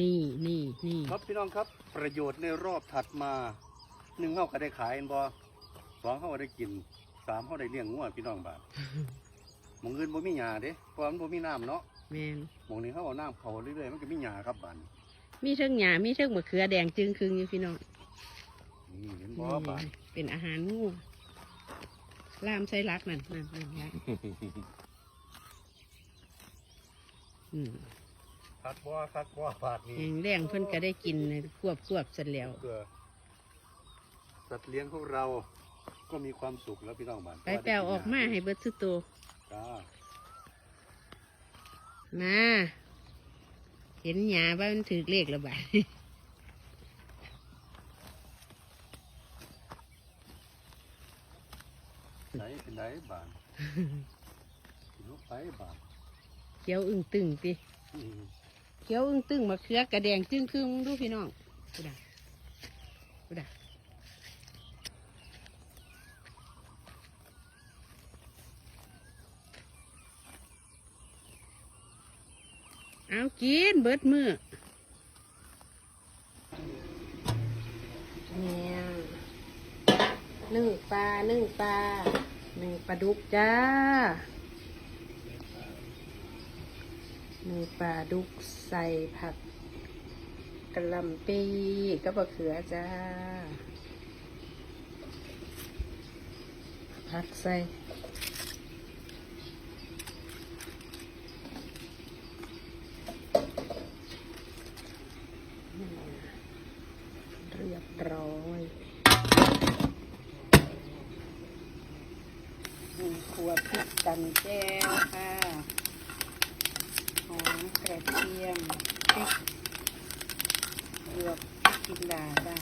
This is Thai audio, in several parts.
นี่นี่นี่ครับพี่น้องครับประโยชน์ในรอบถัดมาหนึ่งเขาก็ได้ขายเห็นบ่สองเขาก็ได้กินสามเขาได้เลี้ยงงัวพี่น้องบาทหมองเงินบ่มีหญ้าเด้เพราะว่ามันบ่มีน้ำเนาะแมนหมองนี้เขาเอาน้ำเขาเรื่อยๆมันก็มีหญ้าครับบานมีเทิงหยามีเทิงมะเขือแดงจึงครึงอยู่พี่น้องนี่เห็นบ่นี่บานเป็นอาหารงูลามใส่รักนั่นนั่นนั่นนั่นอืม คักบ่คักบ่บาทนี้แหงแรงเพิ่นก็ได้กินเลยควบควบเสร็จแล้ว เพื่อสัตว์เลี้ยงของเราก็มีความสุขแล้วพี่น้องบานไปแปลออกมาให้เบิดสุดโตวจ้ามาเห็นหยาว่ามันถือเลขและบาดไหนเป็นไหนบานลูกไปบานเขียวอึ้งตึงติ อืม เขียวอึ้งตึงมะเขือกระแดงจึ้งครึงมึงดูพี่น้องกูด่ากูด่าเอากินเบิดมือเนี่ยนึ่งปลานึ่งปลานึ่งปลาดุกจ้า นึ่งปลาดุกใส่ผักกะลำปีก็บะเขือจ้าผักใส่เรียบร้อยหนึ่งขวดพริกกันแก้วค่ะ มกระเทียมพริกหยวกพริกจินดาบ้า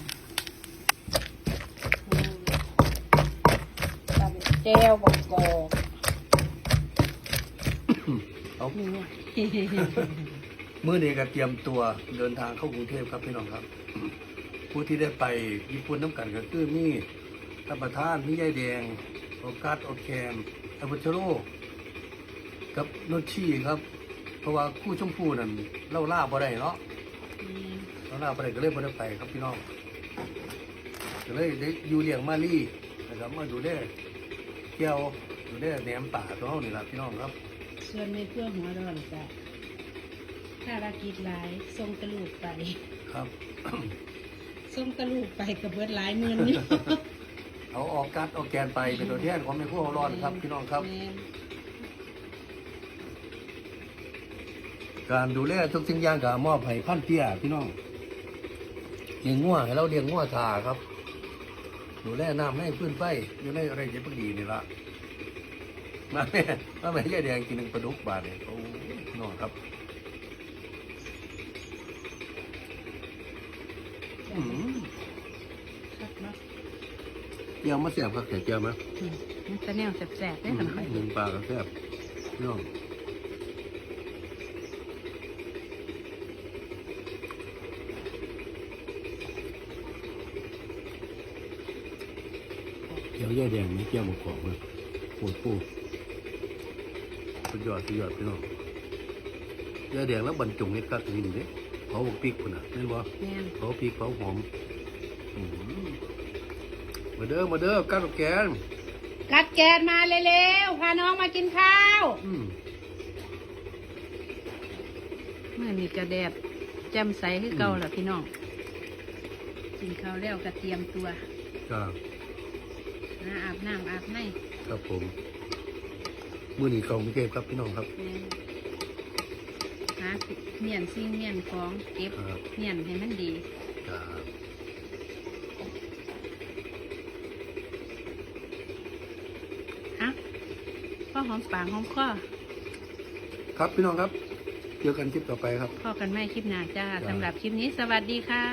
ตำแก้วบอกกอกเอานี่ไงมื่อนี้ก็เตรียมตัวเดินทางเข้ากรุงเทพครับพี่น้องครับ ผู้ที่ได้ไปญี่ปุ่นน้ำกันก็คือมีท่านประธานพี่ยายแดงโอกัสโอแคมอับุชโรกับโนชี่ครับ เพราะว่าคู่ชมพูนั่นเล่าล่าบ่ได้เนาะเล่าล่าบ่ได้ก็เลยบ่ได้ไปครับพี่น้องก็เลยได้อยู่เลี้ยงมาลี่นะครับมาดูแลแก้วดูแลแหนมป่าตัวเฮานี่ล่ะพี่น้องครับ ส่วนในเพื่อหัวร้อนจ้ะภารกิจหลายส่งตะลูกไปครับ ส่งตะลูกไปกับเบิดหลายหมื่นอยู่ เอาออกกัดออกแกนไปเป็นตัวแทนของแม่ครัวร้อนครับพี่น้องครับ แม่น การดูแลทุกสิ่งอย่างก็มอบให้พันเตี้ยพี่น้องเลี้ยงงัวให้เราเลี้ยงงัวทาครับ ดูแลน้ำให้พื้นไฟอยู่ในอะไรเจ็บดีนี่ละมาแม่มาแม่ยายแดงกินหนึ่งปลาดุกบาทเนี่ยโอ้พี่น้องครับอืมคักเนาะเจียวมาเสียบครับแต่เจียวมาอืมมันจะแนวแสบๆได้ขนาดหนึ่งปลากระแซบพี่น้อง จียวยายแดงนี่เจียวหมกกรอบเลยปวดปูสุดยอดสุดยอดพี่น้องยายแดงแล้วบรรจงเล็กกักนี่เด้เผาพริกคนน่ะแม่นบ่แม่นเผาพริกเผาหอมอื้อหือมาเด้อมาเด้อกัดกับแกงกัดแกนมาเร็วๆพาน้องมากินข้าวอืมเมื่อนี้กระแดดแจ่มใสคือเก่าล่ะพี่น้อง กินข้าวแล้วก็เตรียมตัวครั บนะอาบน้ำอาบในครับผมมื้อนี้เข้ากรุงเทพครับพี่น้องครับ แม่นหาเมียนสิ่งเมียนของเก็บครับเมียนให้มันดี ครับฮะพ่อหอมปากหอมคอครับพี่น้องครับเจอกันคลิปต่อไปครับ พ่อกันไม่คลิปหน้าจ้าจ้าสำหรับคลิปนี้สวัสดีค่ะ